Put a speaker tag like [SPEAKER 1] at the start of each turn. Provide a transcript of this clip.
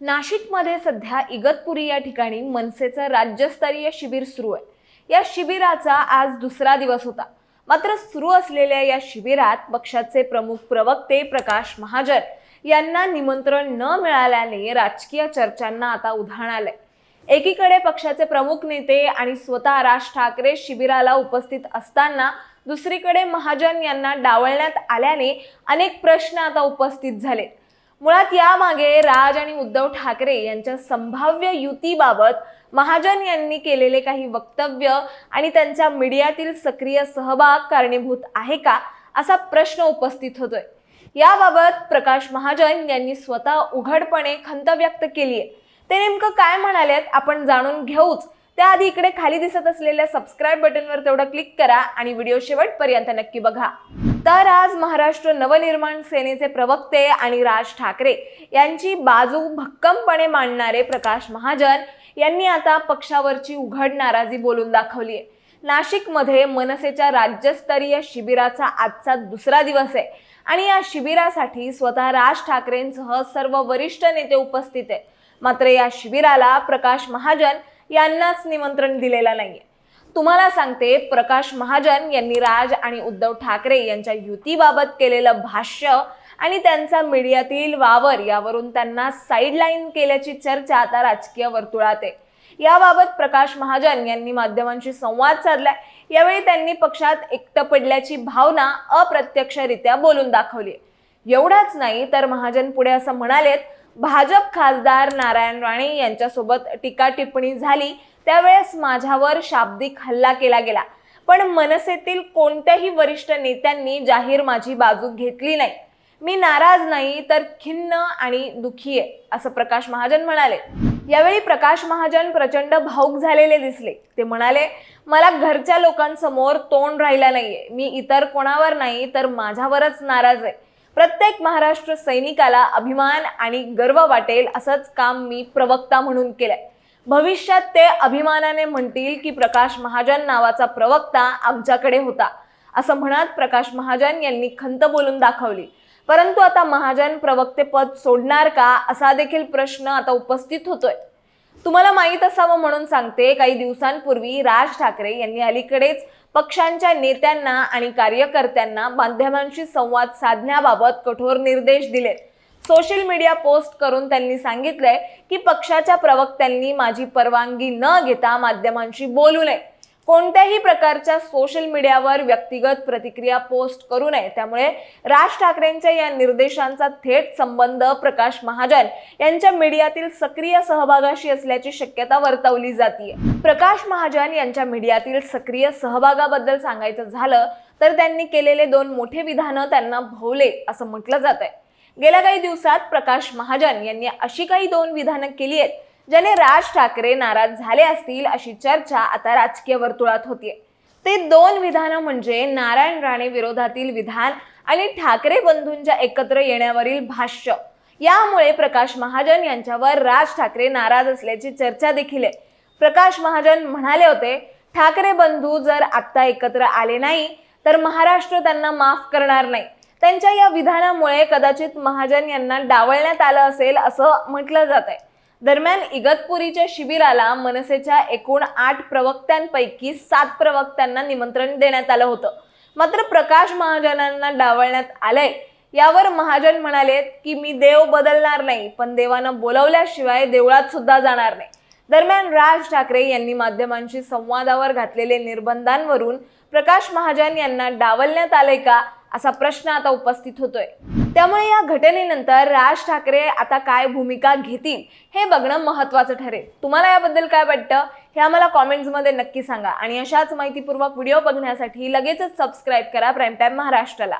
[SPEAKER 1] नाशिकमध्ये सध्या इगतपुरी या ठिकाणी मनसेचं राज्यस्तरीय शिबिर सुरू आहे. या शिबिराचा आज दुसरा दिवस होता. मात्र सुरू असलेल्या या शिबिरात पक्षाचे प्रमुख प्रवक्ते प्रकाश महाजन यांना निमंत्रण न मिळाल्याने राजकीय चर्चांना आता उधाण आलंय. एकीकडे पक्षाचे प्रमुख नेते आणि स्वतः राज ठाकरे शिबिराला उपस्थित असताना दुसरीकडे महाजन यांना डावळण्यात आल्याने अनेक प्रश्न आता उपस्थित झाले मुळात यामागे राज आणि उद्धव ठाकरे यांच्या संभाव्य युतीबाबत महाजन यांनी केलेले काही वक्तव्य आणि त्यांच्या मीडियातील सक्रिय सहभाग कारणीभूत आहे का असा प्रश्न उपस्थित होतोय. याबाबत प्रकाश महाजन यांनी स्वतः उघडपणे खंत व्यक्त केली आहे ते नेमकं काय म्हणालेत आपण जाणून घेऊच. त्याआधी इकडे खाली दिसत असलेल्या सबस्क्राईब बटनवर तेवढं क्लिक करा आणि व्हिडिओ शेवटपर्यंत नक्की बघा. तर आज महाराष्ट्र नवनिर्माण सेनेचे प्रवक्ते आणि राज ठाकरे यांची बाजू भक्कमपणे मांडणारे प्रकाश महाजन यांनी आता पक्षावरची उघड नाराजी बोलून दाखवली आहे नाशिकमध्ये मनसेच्या राज्यस्तरीय शिबिराचा आजचा दुसरा दिवस आहे आणि या शिबिरासाठी स्वतः राज ठाकरेंसह सर्व वरिष्ठ नेते उपस्थित आहेत. मात्र या शिबिराला प्रकाश महाजन यांनाच निमंत्रण दिलेलं नाहीये. तुम्हाला सांगते प्रकाश महाजन यांनी राज आणि उद्धव ठाकरे यांच्या युतीबाबत केलेलं भाष्य आणि त्यांचा मीडियातील वावर यावरून त्यांना साईडलाईन केल्याची चर्चा आता राजकीय वर्तुळात आहे. याबाबत प्रकाश महाजन यांनी माध्यमांशी संवाद साधलाय. यावेळी त्यांनी पक्षात एकटं पडल्याची भावना अप्रत्यक्षरित्या बोलून दाखवली एवढाच नाही तर महाजन पुढे असं म्हणालेत भाजप खासदार नारायण राणे यांच्यासोबत टीका टिप्पणी झाली. त्यावेळेस माझ्यावर शाब्दिक हल्ला केला गेला. पण मनसेतील कोणत्याही वरिष्ठ नेत्यांनी जाहीर माझी बाजू घेतली नाही. मी नाराज नाही तर खिन्न आणि दुखी आहे असं प्रकाश महाजन म्हणाले. यावेळी प्रकाश महाजन प्रचंड भाऊक झालेले दिसले. ते म्हणाले मला घरच्या लोकांसमोर तोंड राहिला नाहीये. मी इतर कोणावर नाही तर माझ्यावरच नाराज आहे. प्रत्येक महाराष्ट्र सैनिकाला अभिमान आणि गर्व वाटेल असंच काम मी प्रवक्ता म्हणून केलंय. भविष्यात ते अभिमानाने म्हणतील की प्रकाश महाजन नावाचा प्रवक्ता आमच्याकडे होता असं म्हणत प्रकाश महाजन यांनी खंत बोलून दाखवली. परंतु आता महाजन प्रवक्तेपद सोडणार का असा देखील प्रश्न आता उपस्थित होतोय. तुम्हाला माहीत असावं म्हणून सांगते काही दिवसांपूर्वी राज ठाकरे यांनी अलीकडेच पक्षांच्या नेत्यांना आणि कार्यकर्त्यांना माध्यमांशी संवाद साधण्याबाबत कठोर निर्देश दिलेत सोशल मीडिया पोस्ट करून त्यांनी सांगितलंय की पक्षाच्या प्रवक्त्यांनी माझी परवानगी न घेता माध्यमांशी बोलू नये. कोणत्याही प्रकारच्या सोशल मीडियावर व्यक्तिगत प्रतिक्रिया पोस्ट करू नये. त्यामुळे राज ठाकरेंच्या या निर्देशांचा थेट संबंध प्रकाश महाजन यांच्या मीडियातील सक्रिय सहभागाशी असल्याची शक्यता वर्तवली जाते प्रकाश महाजन यांच्या मीडियातील सक्रिय सहभागाबद्दल सांगायचं झालं तर त्यांनी केलेले दोन मोठे विधानं त्यांना भोवले असं म्हटलं जात आहे गेल्या काही दिवसात प्रकाश महाजन यांनी अशी काही दोन विधानं केली आहेत ज्याने राज ठाकरे नाराज झाले असतील अशी चर्चा आता राजकीय वर्तुळात होतीये. ते दोन विधानं म्हणजे नारायण राणे विरोधातील विधान आणि ठाकरे बंधूंच्या एकत्र येण्यावरील भाष्य. यामुळे प्रकाश महाजन यांच्यावर राज ठाकरे नाराज असल्याची चर्चा देखील आहे. प्रकाश महाजन म्हणाले होते ठाकरे बंधू जर आत्ता एकत्र आले नाही तर महाराष्ट्र त्यांना माफ करणार नाही. त्यांच्या या विधानामुळे कदाचित महाजन यांना डावळण्यात आलं असेल असं म्हटलं जात आहे दरम्यान इगतपुरीच्या शिबिराला मनसेच्या एकूण आठ प्रवक्त्यांपैकी सात प्रवक्त्यांना निमंत्रण देण्यात आलं होतं. मात्र प्रकाश महाजनांना डावलण्यात आलंय. यावर महाजन म्हणाले की मी देव बदलणार नाही पण देवानं बोलवल्याशिवाय देवळात सुद्धा जाणार नाही. दरम्यान राज ठाकरे यांनी माध्यमांशी संवादावर घातलेले निर्बंधांवरून प्रकाश महाजन यांना डावलण्यात आलंय का? असा प्रश्न आता उपस्थित होतोय. त्यामुळे या घटनेनंतर राज ठाकरे आता काय भूमिका घेतील हे बघणं महत्वाचं ठरेल. तुम्हाला याबद्दल काय वाटतं? हे आम्हाला कॉमेंट्समध्ये नक्की सांगा. आणि अशाच माहितीपूर्वक व्हिडिओ बघण्यासाठी लगेचच सबस्क्राईब करा. प्राईम टाईम महाराष्ट्राला.